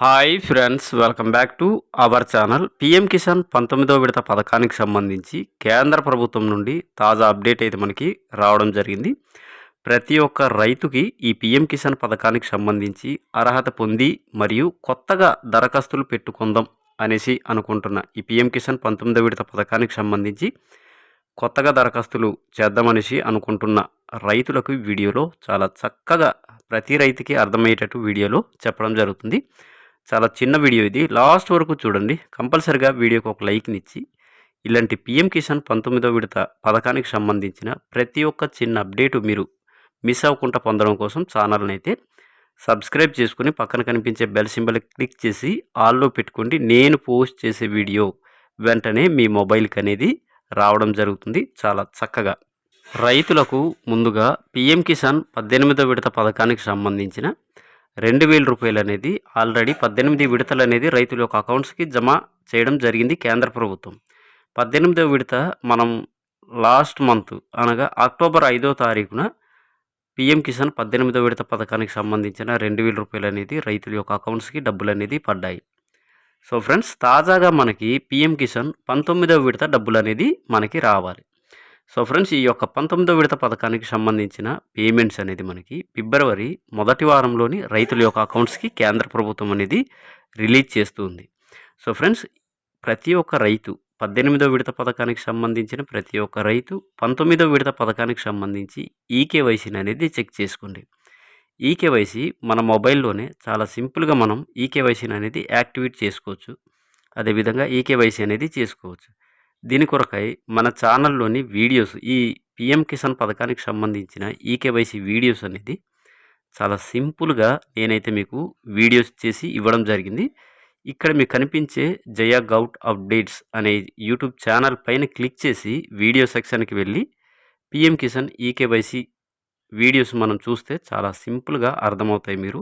Hi friends welcome back to our channel. PM Kisan పంతొమ్మిదో విడత పథకానికి సంబంధించి కేంద్ర ప్రభుత్వం నుండి తాజా అప్డేట్ అయితే మనకి రావడం జరిగింది. ప్రతి ఒక్క రైతుకి ఈ పిఎం కిసాన్ పథకానికి సంబంధించి అర్హత పొంది మరియు కొత్తగా దరఖాస్తులు పెట్టుకుందాం అనేసి అనుకుంటున్న ఈ పిఎం కిసాన్ పంతొమ్మిదో విడత పథకానికి సంబంధించి కొత్తగా దరఖాస్తులు చేద్దామనేసి అనుకుంటున్న రైతులకు వీడియోలో చాలా చక్కగా ప్రతి రైతుకి అర్థమయ్యేటట్టు వీడియోలో చెప్పడం జరుగుతుంది. చాలా చిన్న వీడియో ఇది. లాస్ట్ వరకు చూడండి. కంపల్సరిగా వీడియోకి ఒక లైక్ని ఇచ్చి ఇలాంటి పిఎం కిసాన్ పంతొమ్మిదో విడత పథకానికి సంబంధించిన ప్రతి ఒక్క చిన్న అప్డేటు మీరు మిస్ అవ్వకుండా పొందడం కోసం ఛానల్ని అయితే సబ్స్క్రైబ్ చేసుకుని పక్కన కనిపించే బెల్ సింబల్ క్లిక్ చేసి ఆల్లో పెట్టుకోండి. నేను పోస్ట్ చేసే వీడియో వెంటనే మీ మొబైల్కి అనేది రావడం జరుగుతుంది. చాలా చక్కగా. రైతులకు ముందుగా పిఎం కిసాన్ పద్దెనిమిదో విడత పథకానికి సంబంధించిన రెండు వేల రూపాయలు అనేది ఆల్రెడీ పద్దెనిమిది విడతలు అనేది రైతుల యొక్క అకౌంట్స్కి జమ చేయడం జరిగింది కేంద్ర ప్రభుత్వం. పద్దెనిమిదవ విడత మనం లాస్ట్ మంత్ అనగా అక్టోబర్ ఐదో తారీఖున పిఎం కిసాన్ పద్దెనిమిదో విడత పథకానికి సంబంధించిన రెండు వేల రూపాయలు అనేది రైతుల యొక్క అకౌంట్స్కి డబ్బులు అనేది పడ్డాయి. సో ఫ్రెండ్స్ తాజాగా మనకి పిఎం కిసాన్ పంతొమ్మిదవ విడత డబ్బులు అనేది మనకి రావాలి. సో ఫ్రెండ్స్ ఈ యొక్క పంతొమ్మిదో విడత పథకానికి సంబంధించిన పేమెంట్స్ అనేది మనకి ఫిబ్రవరి మొదటి వారంలోని రైతుల యొక్క అకౌంట్స్కి కేంద్ర ప్రభుత్వం అనేది రిలీజ్ చేస్తుంది సో ఫ్రెండ్స్ ప్రతి ఒక్క రైతు పద్దెనిమిదో విడత పథకానికి సంబంధించిన ప్రతి ఒక్క రైతు పంతొమ్మిదో విడత పథకానికి సంబంధించి ఈకేవైసీని అనేది చెక్ చేసుకోండి. ఈకేవైసీ మన మొబైల్లోనే చాలా సింపుల్గా మనం ఈకేవైసీని అనేది యాక్టివేట్ చేసుకోవచ్చు. అదేవిధంగా ఈకేవైసీ అనేది చేసుకోవచ్చు. దీని కొరకై మన ఛానల్లోని వీడియోస్ ఈ పిఎం కిసాన్ పథకానికి సంబంధించిన ఈకేవైసీ వీడియోస్ అనేది చాలా సింపుల్గా నేనైతే మీకు వీడియోస్ చేసి ఇవ్వడం జరిగింది. ఇక్కడ మీకు కనిపించే జయా గౌట్ అప్డేట్స్ అనే యూట్యూబ్ ఛానల్ పైన క్లిక్ చేసి వీడియో సెక్షన్కి వెళ్ళి పిఎం కిసాన్ ఈకేవైసీ వీడియోస్ మనం చూస్తే చాలా సింపుల్గా అర్థమవుతాయి మీరు.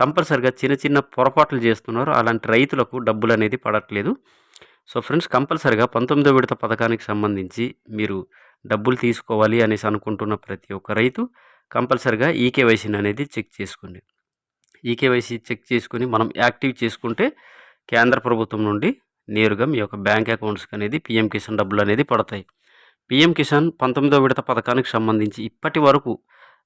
కంపల్సరిగా చిన్న చిన్న పొరపాట్లు చేస్తున్నారు. అలాంటి రైతులకు డబ్బులు అనేది పడట్లేదు. సో ఫ్రెండ్స్ కంపల్సరిగా పంతొమ్మిదో విడత పథకానికి సంబంధించి మీరు డబ్బులు తీసుకోవాలి అనేసి అనుకుంటున్న ప్రతి ఒక్క రైతు కంపల్సరిగా ఈకేవైసీని అనేది చెక్ చేసుకోండి. ఈకేవైసీ చెక్ చేసుకుని మనం యాక్టివ్ చేసుకుంటే కేంద్ర ప్రభుత్వం నుండి నేరుగా మీ యొక్క బ్యాంక్ అకౌంట్స్కి అనేది పిఎం కిసాన్ డబ్బులు అనేది పడతాయి. పిఎం కిసాన్ పంతొమ్మిదో విడత పథకానికి సంబంధించి ఇప్పటి వరకు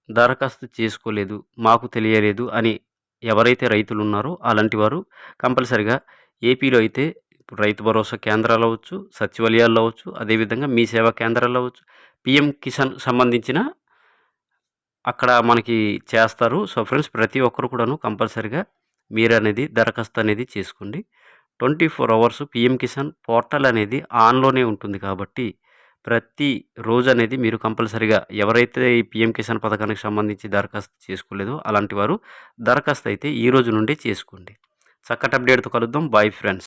దరఖాస్తు చేసుకోలేదు మాకు తెలియలేదు అని ఎవరైతే రైతులు ఉన్నారో అలాంటి వారు కంపల్సరిగా ఏపీలో అయితే ఇప్పుడు రైతు భరోసా కేంద్రాలు అవ్వచ్చు సచివాలయాలు అవ్వచ్చు అదేవిధంగా మీ సేవా కేంద్రాలు అవ్వచ్చు. పిఎం కిసాన్ సంబంధించిన అక్కడ మనకి చేస్తారు. సో ఫ్రెండ్స్ ప్రతి ఒక్కరు కూడాను కంపల్సరిగా మీరు అనేది దరఖాస్తు అనేది చేసుకోండి. Twenty four hours PM Kisan portal అనేది ఆన్లోనే ఉంటుంది కాబట్టి ప్రతి రోజు అనేది మీరు కంపల్సరిగా ఎవరైతే ఈ పిఎం కిసాన్ పథకానికి సంబంధించి దరఖాస్తు చేసుకోలేదో అలాంటి వారు దరఖాస్తు అయితే ఈ రోజు నుండి చేసుకోండి. చక్కటి అప్డేట్తో కలుద్దాం. Bye friends.